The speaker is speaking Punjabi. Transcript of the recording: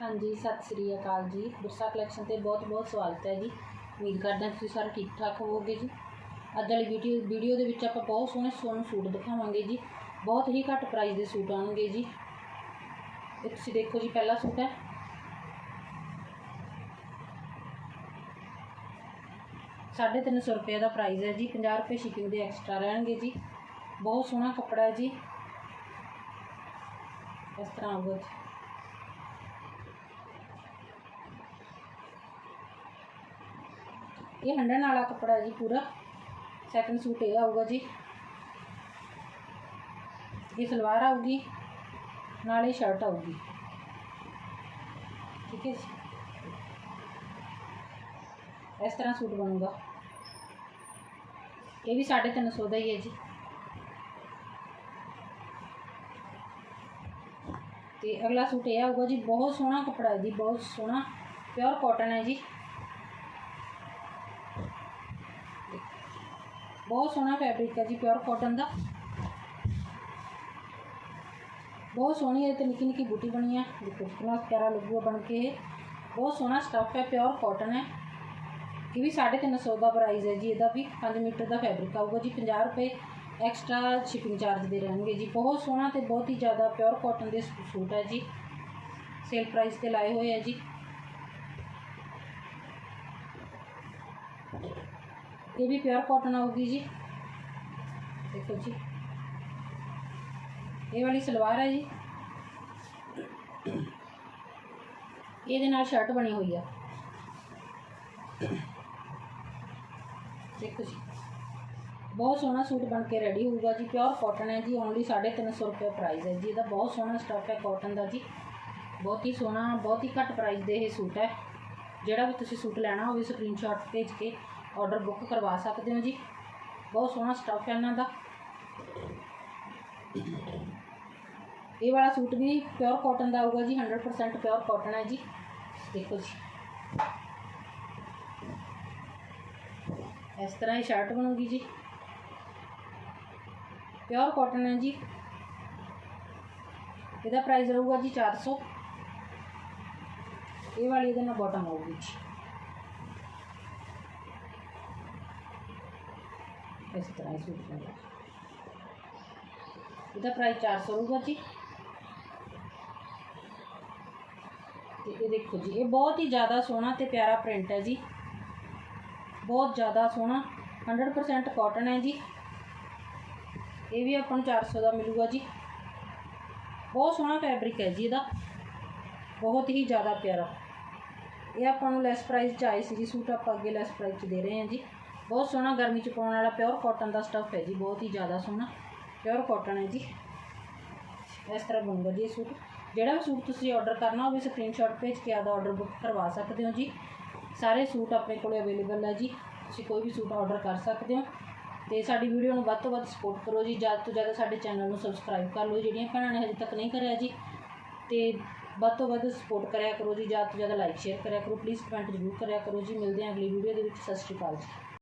ਹਾਂਜੀ, ਸਤਿ ਸ੍ਰੀ ਅਕਾਲ ਜੀ। ਬਿਰਸਾ ਕਲੈਕਸ਼ਨ ਤੇ ਬਹੁਤ ਬਹੁਤ ਸਵਾਗਤ ਹੈ ਜੀ। ਉਮੀਦ ਕਰਦੇ ਹਾਂ ਤੁਸੀਂ ਸਾਰੇ ਠੀਕ ਠਾਕ ਹੋਵੋਗੇ ਜੀ। ਅੱਜ ਵਾਲੀ ਵੀਡੀਓ ਵੀਡੀਓ ਦੇ ਵਿੱਚ ਆਪਾਂ ਬਹੁਤ ਸੋਹਣੇ ਸੋਹਣੇ ਸੂਟ ਦਿਖਾਵਾਂਗੇ ਜੀ। ਬਹੁਤ ਹੀ ਘੱਟ ਪ੍ਰਾਈਸ ਦੇ ਸੂਟ ਆਉਣਗੇ ਜੀ। ਇਹ ਤੁਸੀਂ ਦੇਖੋ ਜੀ, ਪਹਿਲਾ ਸੂਟ ਹੈ। ਸਾਢੇ ਤਿੰਨ ਸੌ ਰੁਪਏ ਦਾ ਪ੍ਰਾਈਸ ਹੈ ਜੀ। 50 ਰੁਪਏ ਸ਼ਿਪਿੰਗ ਦੇ ਐਕਸਟਰਾ ਰਹਿਣਗੇ ਜੀ। ਬਹੁਤ ਸੋਹਣਾ ਕੱਪੜਾ ਹੈ ਜੀ। ਇਸ ਤਰ੍ਹਾਂ ਆਊਗਾ ਜੀ। ਇਹ ਹੰਡਣ ਵਾਲਾ ਕੱਪੜਾ ਜੀ ਪੂਰਾ। ਸੈਕੰਡ ਸੂਟ ਇਹ ਆਊਗਾ ਜੀ। ਇਹ ਸਲਵਾਰ ਆਊਗੀ, ਨਾਲੇ ਸ਼ਰਟ ਆਊਗੀ। ਠੀਕ ਹੈ ਜੀ। ਇਸ ਤਰ੍ਹਾਂ ਸੂਟ ਬਣੂਗਾ। ਇਹ ਵੀ 350 ਦਾ ਹੀ ਹੈ ਜੀ। ਤੇ ਅਗਲਾ ਸੂਟ ਇਹ ਆਊਗਾ ਜੀ। ਬਹੁਤ ਸੋਹਣਾ ਕੱਪੜਾ ਹੈ ਜੀ, ਬਹੁਤ ਸੋਹਣਾ। ਪਿਓਰ ਕਾਟਨ ਹੈ ਜੀ। ਬਹੁਤ ਸੋਹਣਾ ਫੈਬਰਿਕ ਹੈ ਜੀ ਪਿਓਰ ਕਾਟਨ ਦਾ। ਬਹੁਤ ਸੋਹਣੀ ਇਹ ਤੇ ਨਿੱਕੀ ਨਿੱਕੀ ਬੂਟੀ ਬਣੀ ਹੈ। ਦੇਖੋ, ਕਿੰਨਾ ਪਿਆਰਾ ਲੱਗੂਗਾ ਬਣ ਕੇ ਇਹ। ਬਹੁਤ ਸੋਹਣਾ ਸਟੱਫ ਹੈ ਪਿਓਰ ਕਾਟਨ ਹੈ। ਇਹ ਵੀ 350 ਦਾ ਪ੍ਰਾਈਸ ਹੈ ਜੀ, ਇਹਦਾ ਵੀ 5 ਮੀਟਰ ਦਾ ਫੈਬਰਿਕ ਆਊਗਾ ਜੀ 50 ਰੁਪਏ ਐਕਸਟਰਾ ਸ਼ਿਪਿੰਗ ਚਾਰਜ ਦੇ ਰਹਿਣਗੇ ਜੀ। ਬਹੁਤ ਸੋਹਣਾ ਤੇ ਬਹੁਤ ਹੀ ਜ਼ਿਆਦਾ ਪਿਓਰ ਕਾਟਨ ਦੇ ਸੂਟ ਹੈ ਜੀ। ਸੇਲ ਪ੍ਰਾਈਸ ਤੇ ਲਾਏ ਹੋਏ ਹੈ ਜੀ। ਇਹ ਵੀ ਪਿਓਰ ਕਾਟਨ ਆਊਗੀ ਜੀ। ਦੇਖੋ ਜੀ। ਇਹ ਵਾਲੀ ਸਲਵਾਰ ਹੈ ਜੀ। ਇਹਦੇ ਨਾਲ ਸ਼ਰਟ ਬਣੀ ਹੋਈ ਆ। ਦੇਖੋ ਜੀ। ਬਹੁਤ ਸੋਹਣਾ ਸੂਟ ਬਣ ਕੇ ਰੈਡੀ ਹੋਊਗਾ ਜੀ। ਪਿਓਰ ਕਾਟਨ ਹੈ ਜੀ। ਓਨਲੀ 350 ਰੁਪਏ ਪ੍ਰਾਈਸ ਹੈ ਜੀ। ਇਹਦਾ ਬਹੁਤ ਸੋਹਣਾ ਸਟਾਕ ਹੈ ਕਾਟਨ ਦਾ ਜੀ। ਬਹੁਤ ਹੀ ਸੋਹਣਾ, ਬਹੁਤ ਹੀ ਘੱਟ ਪ੍ਰਾਈਸ ਦੇ ਇਹ ਸੂਟ ਹੈ। ਜਿਹੜਾ ਵੀ ਤੁਸੀਂ ਸੂਟ ਲੈਣਾ ਹੋਵੇ ਸਕਰੀਨਸ਼ਾਟ ਭੇਜ ਕੇ ਆਰਡਰ ਬੁੱਕ ਕਰਵਾ ਸਕਦੇ ਹੋ ਜੀ। ਬਹੁਤ ਸੋਹਣਾ ਸਟੱਫ ਹੈ ਇਹਨਾਂ ਦਾ। ਇਹ ਵਾਲਾ ਸੂਟ ਵੀ ਪਿਓਰ ਕਾਟਨ ਦਾ ਆਊਗਾ ਜੀ 100% ਪਿਓਰ ਕਾਟਨ ਹੈ ਜੀ। ਦੇਖੋ ਜੀ। ਇਸ ਤਰ੍ਹਾਂ ਇਹ ਸ਼ਰਟ ਬਣੂਗੀ ਜੀ। ਪਿਓਰ ਕਾਟਨ ਹੈ ਜੀ। ਇਹਦਾ ਪ੍ਰਾਈਸ ਰਹੂਗਾ ਜੀ 400 ਇਹ ਵਾਲੀ ਇਹਦੇ ਨਾਲ ਬਾਟਮ ਆਊਗੀ ਜੀ। ਇਸ ਤਰ੍ਹਾਂ ਹੀ ਸੂਟ ਬਣੇਗਾ ਇਹਦਾ ਪ੍ਰਾਈਸ 400 ਰਹੂਗਾ ਜੀ। ਤੇ ਇਹ ਦੇਖੋ ਜੀ, ਇਹ ਬਹੁਤ ਹੀ ਜ਼ਿਆਦਾ ਸੋਹਣਾ ਤੇ ਪਿਆਰਾ ਪ੍ਰਿੰਟ ਹੈ ਜੀ। ਬਹੁਤ ਜ਼ਿਆਦਾ ਸੋਹਣਾ 100% ਕਾਟਨ ਹੈ ਜੀ। ਇਹ ਵੀ ਆਪਾਂ ਨੂੰ 400 ਦਾ ਮਿਲੂਗਾ ਜੀ। ਬਹੁਤ ਸੋਹਣਾ ਫੈਬਰਿਕ ਹੈ ਜੀ ਇਹਦਾ। ਬਹੁਤ ਹੀ ਜ਼ਿਆਦਾ ਪਿਆਰਾ। ਇਹ ਆਪਾਂ ਨੂੰ ਲੈਸ ਪ੍ਰਾਈਸ 'ਚ ਆਏ ਸੀ ਜੀ, ਸੂਟ ਆਪਾਂ ਅੱਗੇ ਲੈਸ ਪ੍ਰਾਈਸ 'ਚ ਦੇ ਰਹੇ ਹਾਂ ਜੀ। ਬਹੁਤ ਸੋਹਣਾ ਗਰਮੀ 'ਚ ਪਾਉਣ ਵਾਲਾ ਪਿਓਰ ਕਾਟਨ ਦਾ ਸਟੱਫ ਹੈ ਜੀ, ਬਹੁਤ ਹੀ ਜ਼ਿਆਦਾ ਸੋਹਣਾ ਪਿਓਰ ਕਾਟਨ ਹੈ ਜੀ। ਇਸ ਤਰ੍ਹਾਂ ਬਣੂਗਾ ਜੀ ਇਹ ਸੂਟ। ਜਿਹੜਾ ਵੀ ਸੂਟ ਤੁਸੀਂ ਆਰਡਰ ਕਰਨਾ ਹੋਵੇ ਸਕਰੀਨਸ਼ਾਟ ਭੇਜ ਕੇ ਆਪਦਾ ਆਰਡਰ ਬੁੱਕ ਕਰਵਾ ਸਕਦੇ ਹੋ ਜੀ। ਸਾਰੇ ਸੂਟ ਆਪਣੇ ਕੋਲ ਅਵੇਲੇਬਲ ਹੈ ਜੀ। ਤੁਸੀਂ ਕੋਈ ਵੀ ਸੂਟ ਆਰਡਰ ਕਰ ਸਕਦੇ ਹੋ। ਤੇ ਸਾਡੀ ਵੀਡੀਓ ਨੂੰ ਵੱਧ ਤੋਂ ਵੱਧ ਸਪੋਰਟ ਕਰੋ ਜੀ। ਜ਼ਿਆਦਾ ਤੋਂ ਜ਼ਿਆਦਾ ਸਾਡੇ ਚੈਨਲ ਨੂੰ ਸਬਸਕ੍ਰਾਈਬ ਕਰ ਲਓ। ਜਿਹੜੀਆਂ ਭੈਣਾਂ ਨੇ ਹਜੇ ਤੱਕ ਨਹੀਂ ਕਰਿਆ ਜੀ, ਤੇ ਵੱਧ ਤੋਂ ਵੱਧ ਸਪੋਰਟ ਕਰਿਆ ਕਰੋ ਜੀ। ਜ਼ਿਆਦਾ ਤੋਂ ਜ਼ਿਆਦਾ ਲਾਈਕ ਸ਼ੇਅਰ ਕਰਿਆ ਕਰੋ। ਪਲੀਜ਼ ਕਮੈਂਟ ਜ਼ਰੂਰ ਕਰਿਆ ਕਰੋ ਜੀ। ਮਿਲਦੇ ਹਾਂ ਅਗਲੀ ਵੀਡੀਓ ਦੇ ਵਿੱਚ। ਸਤਿ ਸ਼੍ਰੀ ਅਕਾਲ ਜੀ।